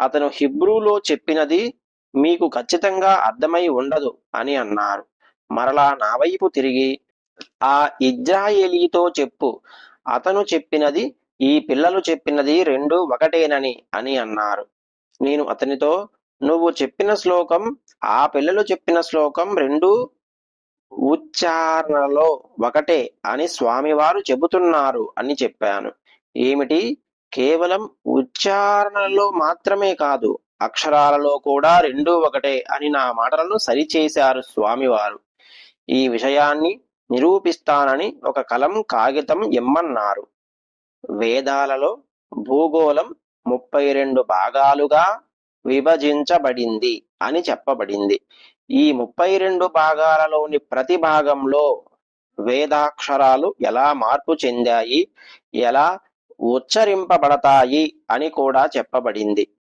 అతను హిబ్రూలో చెప్పినది మీకు ఖచ్చితంగా అర్థమై ఉండదు అని అన్నారు. మరలా నా వైపు తిరిగి ఆ ఇజ్రాయేలీతో చెప్పు. అతను చెప్పినది ఈ పిల్లలు చెప్పినది రెండు ఒకటేనని అని అన్నారు. నేను అతనితో నువ్వు చెప్పిన శ్లోకం ఆ పిల్లలు చెప్పిన శ్లోకం రెండు ఉచ్చారణలో ఒకటే అని స్వామివారు చెబుతున్నారు అని చెప్పాను. ఏమిటి? కేవలం ఉచ్చారణలో మాత్రమే కాదు అక్షరాలలో కూడా రెండు ఒకటే అని నా మాటలను సరిచేశారు స్వామివారు. ఈ విషయాన్ని నిరూపిస్తానని ఒక కలం కాగితం ఇమ్మన్నారు. వేదాలలో భూగోళం ముప్పై రెండు భాగాలుగా విభజించబడింది అని చెప్పబడింది. ఈ ముప్పై రెండు భాగాలలోని ప్రతి భాగంలో వేదాక్షరాలు ఎలా మార్పు చెందాయి ఎలా ఉచ్చరింపబడతాయి అని కూడా చెప్పబడింది.